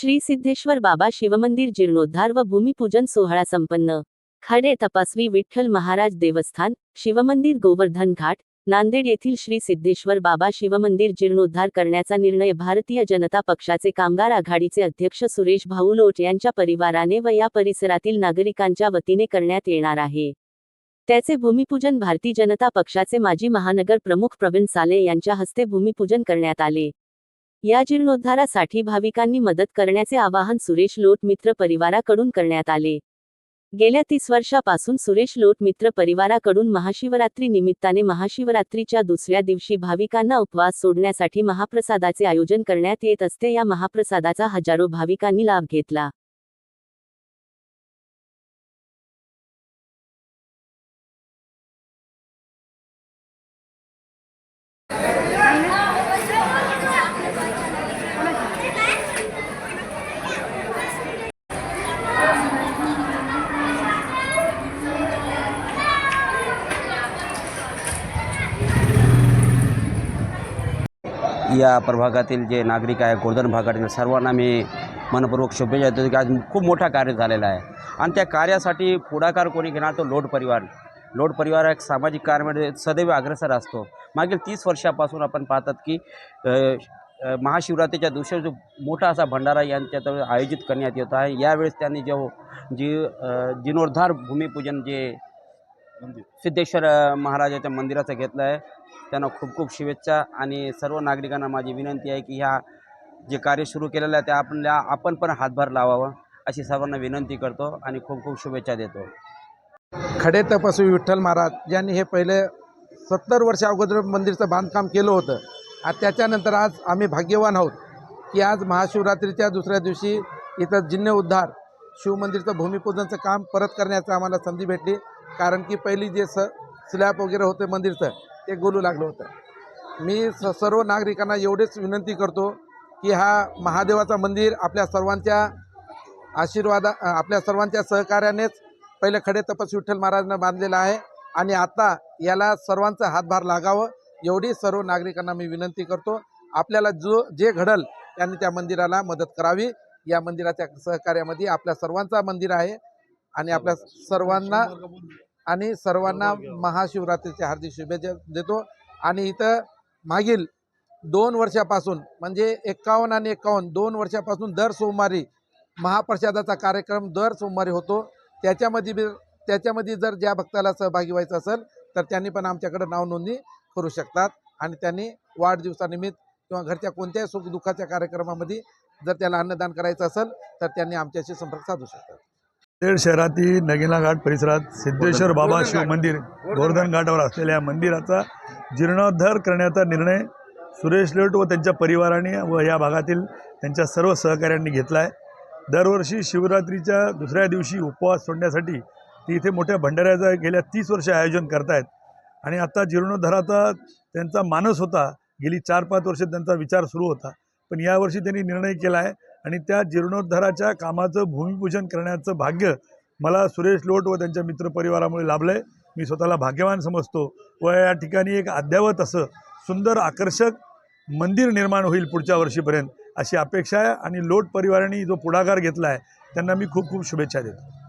श्री सिद्धेश्वर बाबा शिवमंदिर जीर्णोद्धार व भूमिपूजन सोहळा संपन्न. खडे तपासवी विठ्ठल महाराज देवस्थान शिवमंदिर गोवर्धन घाट नांदेड येथील श्री सिद्धेश्वर बाबा शिवमंदिर जीर्णोद्धार करण्याचा निर्णय भारतीय जनता पक्षाचे कामगार आघाडीचे अध्यक्ष सुरेश भाऊ लोट यांच्या परिवाराने व या परिसरातील नागरिकांच्या वतीने करण्यात येणार आहे. त्याचे भूमिपूजन भारतीय जनता पक्षाचे माजी महानगर प्रमुख प्रवीण साले यांच्या हस्ते भूमिपूजन करण्यात आले. या जीर्णोद्धारासाठी भाविकांनी मदत करण्याचे आवाहन सुरेश लोट मित्र परिवाराकडून करण्यात आले. गेल्या तीस वर्षापासून सुरेश लोट मित्र परिवाराकडून महाशिवरात्री निमित्ताने महाशिवरात्रीच्या दुसऱ्या दिवशी भाविकांना उपवास सोडण्यासाठी महाप्रसादाचे आयोजन करण्यात येत असते. या महाप्रसादाचा हजारो भाविकांनी लाभ घेतला. या प्रभागातील जे नागरिक आहे गोर्धन भागातील सर्वांना मी मनपूर्वक शुभेच्छा देतो की आज खूप मोठा कार्य झालेला आहे. आणि त्या कार्यासाठी पुढाकार कोणी घेणार तो लोट परिवार. लोट परिवार एक सामाजिक कार्यामध्ये सदैव अग्रेसर असतो. मागील तीस वर्षापासून आपण पाहतात की महाशिवरात्रीच्या दिवशी जो मोठा असा भंडारा यांच्यात आयोजित करण्यात येत आहे. यावेळेस त्यांनी जो जी जीर्णोद्धार भूमिपूजन जे सिद्धेश्वर महाराजाच्या मंदिराचं घेतलं आहे. त्यांना खूप खूप शुभेच्छा आणि सर्व नागरिकांना माझी विनंती आहे की ह्या जे कार्य सुरू केलेलं आहे ते आपल्या आपण पण हातभार लावावं अशी सर्वांना विनंती करतो आणि खूप खूप शुभेच्छा देतो. खडे तपस्वी विठ्ठल महाराज यांनी हे पहिले सत्तर वर्ष अगोदर मंदिरचं बांधकाम केलं होतं. आणि त्याच्यानंतर आज आम्ही भाग्यवान आहोत की आज महाशिवरात्रीच्या दुसऱ्या दिवशी इथं जिन्ने उद्धार शिवमंदिरचं भूमिपूजनचं काम परत करण्याचं आम्हाला संधी भेटली. कारण की पहिली जे स स्लॅब वगैरे होते मंदिरचं ते गोलू लागलं होतं. मी स सर्व नागरिकांना एवढेच विनंती करतो की हा महादेवाचा मंदिर आपल्या सर्वांच्या आशीर्वादा आपल्या सर्वांच्या सहकार्यानेच पहिले खडे तपस विठ्ठल महाराजांना बांधलेलं आहे आणि आता याला सर्वांचा हातभार लागावं एवढी सर्व नागरिकांना मी विनंती करतो. आपल्याला जो जे घडल त्यांनी त्या मंदिराला मदत करावी. या मंदिराच्या सहकार्यामध्ये आपल्या सर्वांचा मंदिर आहे. आणि आपल्या सर्वांना आणि सर्वांना महाशिवरात्रीच्या हार्दिक शुभेच्छा देतो. आणि इथं मागील दोन वर्षापासून म्हणजे एक्कावन्न आणि एक्कावन्न दोन वर्षापासून दर सोमवारी महाप्रसादाचा कार्यक्रम दर सोमवारी होतो. त्याच्यामध्ये बी त्याच्यामध्ये जर ज्या भक्ताला सहभागी व्हायचं असेल तर त्यांनी पण आमच्याकडे नाव नोंदणी करू शकतात. आणि त्यांनी वाढदिवसानिमित्त किंवा घरच्या कोणत्याही सुखदुःखाच्या कार्यक्रमामध्ये जर त्याला अन्नदान करायचं असेल तर त्यांनी आमच्याशी संपर्क साधू शकतात. नांदेड शहरातील नगिना घाट परिसरात सिद्धेश्वर बाबा शिव. मंदिर गोवर्धन घाटावर असलेल्या या मंदिराचा जीर्णोद्धार करण्याचा निर्णय सुरेश लोट व त्यांच्या परिवाराने व या भागातील त्यांच्या सर्व सहकाऱ्यांनी घेतला आहे दरवर्षी शिवरात्रीच्या दुसऱ्या दिवशी उपवास सोडण्यासाठी ते इथे मोठ्या भंडाऱ्याचं गेल्या तीस वर्ष आयोजन करतायत. आणि आता जीर्णोद्धाराचा त्यांचा मानस होता. गेली चार पाच वर्ष त्यांचा विचार सुरू होता. पण यावर्षी त्यांनी निर्णय केला आहे आणि त्या जीर्णोद्धाराच्या कामाचं भूमिपूजन करण्याचं भाग्य मला सुरेश लोट व त्यांच्या मित्रपरिवारामुळे लाभलं आहे मी स्वतःला भाग्यवान समजतो व या ठिकाणी एक अद्यावत असं सुंदर आकर्षक मंदिर निर्माण होईल पुढच्या वर्षीपर्यंत अशी अपेक्षा आहे आणि लोट परिवाराने जो पुढाकार घेतला आहे त्यांना मी खूप खूप शुभेच्छा देतो.